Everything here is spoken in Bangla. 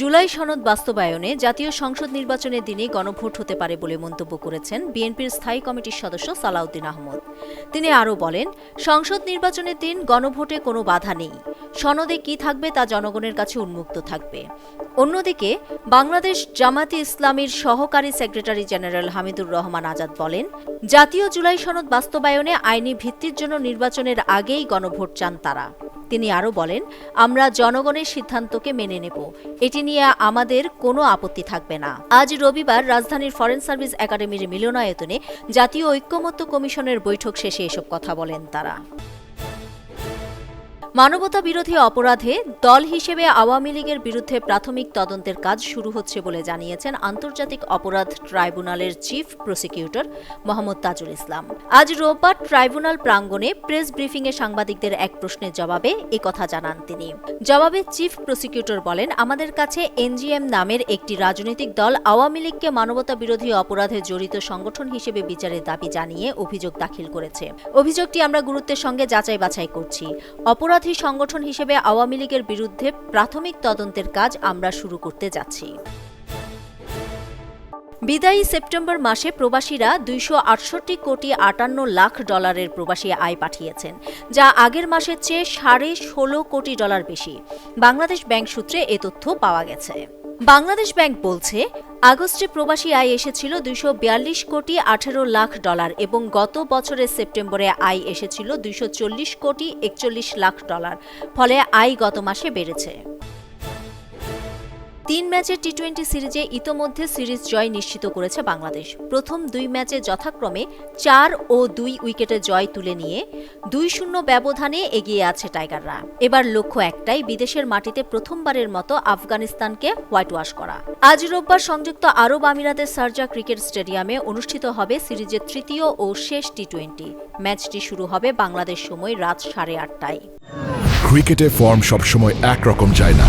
জুলাই সনদ বাস্তবায়নে জাতীয় সংসদ নির্বাচনের দিনে গণভোট হতে পারে বলে মন্তব্য করেছেন বিএনপির স্থায়ী কমিটির সদস্য সালাউদ্দিন আহমদ। তিনি আরও বলেন, সংসদ নির্বাচনের দিন গণভোটে কোনো বাধা নেই। সনদে কি থাকবে তা জনগণের কাছে উন্মুক্ত থাকবে। অন্যদিকে, বাংলাদেশ জামাতি ইসলামীর সহকারী সেক্রেটারি জেনারেল হামিদুর রহমান আজাদ বলেন, জাতীয় জুলাই সনদ বাস্তবায়নে আইনি ভিত্তির জন্য নির্বাচনের আগেই গণভোট চান তারা। তিনি আরও বলেন, আমরা জনগণের সিদ্ধান্তকে মেনে নেব। এটি নিয়ে আমাদের কোনো আপত্তি থাকবে না। আজ রবিবার রাজধানীর ফরেন সার্ভিস একাডেমির মিলনায়তনে জাতীয় ঐক্যমত্য কমিশনের বৈঠক শেষে এসব কথা বলেন তারা। মানবতা বিরোধী অপরাধে দল হিসেবে আওয়ামী লীগের বিরুদ্ধে প্রাথমিক তদন্তের কাজ শুরু হচ্ছে বলে জানিয়েছেন আন্তর্জাতিক অপরাধ ট্রাইব্যুনালের চিফ প্রসিকিউটর মোহাম্মদ তাজুল ইসলাম। আজ রোববার ট্রাইব্যুনাল প্রাঙ্গণে প্রেস ব্রিফিংয়ে সাংবাদিকদের এক প্রশ্নের জবাবে কথা জানান তিনি। জবাবে চিফ প্রসিকিউটর বলেন, আমাদের কাছে এনজিএম নামের একটি রাজনৈতিক দল আওয়ামী লীগকে মানবতা বিরোধী অপরাধে জড়িত সংগঠন হিসেবে বিচারের দাবি জানিয়ে অভিযোগ দাখিল করেছে। অভিযোগটি আমরা গুরুত্বের সঙ্গে যাচাই বাছাই করছি। অপরাধী সংগঠন হিসেবে আওয়ামী লীগের বিরুদ্ধে প্রাথমিক তদন্তের কাজ আমরা শুরু করতে যাচ্ছি। বিদায়ী সেপ্টেম্বর মাসে প্রবাসীরা দুইশো আটষট্টি কোটি আটান্ন লাখ ডলারের প্রবাসী আয় পাঠিয়েছেন, যা আগের মাসের চেয়ে সাড়ে ষোলো কোটি ডলার বেশি। বাংলাদেশ ব্যাংক সূত্রে এ তথ্য পাওয়া গেছে। বাংলাদেশ ব্যাংক বলছে, আগস্টে প্রবাসী আয় এসেছিল দুইশো বিয়াল্লিশ কোটি আঠেরো লাখ ডলার এবং গত বছরের সেপ্টেম্বরে আয় এসেছিল দুইশো চল্লিশ কোটি একচল্লিশ লাখ ডলার, ফলে আয় গত মাসে বেড়েছে। তিন ম্যাচের টি টোয়েন্টি সিরিজে ইতোমধ্যে সিরিজ জয় নিশ্চিত করেছে বাংলাদেশ। প্রথম দুই ম্যাচে যথাক্রমে চার ও দুই উইকেটে জয় তুলে নিয়ে দুই শূন্য ব্যবধানে এগিয়ে আছে টাইগাররা। এবার লক্ষ্য একটাই, বিদেশের মাটিতে প্রথমবারের মতো আফগানিস্তানকে হোয়াইট ওয়াশ করা। আজ রোববার সংযুক্ত আরব আমিরাতের সার্জা ক্রিকেট স্টেডিয়ামে অনুষ্ঠিত হবে সিরিজের তৃতীয় ও শেষ টি টোয়েন্টি ম্যাচটি শুরু হবে বাংলাদেশ সময় রাত সাড়ে আটটায়। ক্রিকেটে ফর্ম সবসময় একরকম যায় না।